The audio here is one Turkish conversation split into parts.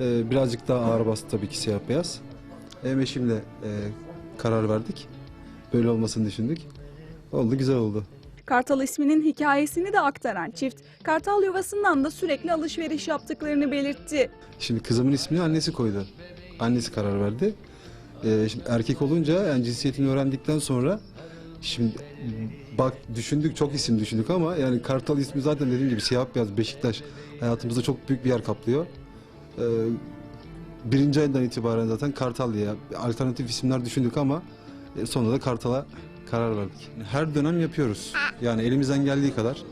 Ee, birazcık daha ağır bastı tabii ki siyah beyaz. Hem eşimle e, karar verdik. Böyle olmasını düşündük. Oldu güzel oldu. Kartal isminin hikayesini de aktaran çift, Kartal yuvasından da sürekli alışveriş yaptıklarını belirtti. Şimdi kızımın ismini annesi koydu. Annesi karar verdi. Ee, şimdi erkek olunca yani cinsiyetini öğrendikten sonra şimdi bak düşündük çok isim düşündük ama yani Kartal ismi zaten dediğim gibi siyah beyaz Beşiktaş hayatımızda çok büyük bir yer kaplıyor. Ee, birinci ayından itibaren zaten Kartal diye alternatif isimler düşündük ama e, sonunda da Kartal'a karar verdik. Her dönem yapıyoruz. Yani elimizden geldiği kadar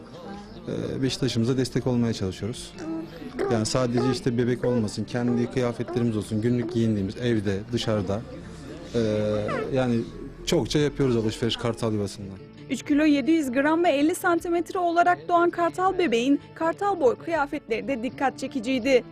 e, Beşiktaş'ımıza destek olmaya çalışıyoruz. Yani sadece işte bebek olmasın, kendi kıyafetlerimiz olsun, günlük giyindiğimiz evde, dışarıda. Ee, yani çokça yapıyoruz alışveriş Kartal Yuvası'ndan. 3 kilo 700 gram ve 50 santimetre olarak doğan Kartal bebeğin Kartal boy kıyafetleri de dikkat çekiciydi.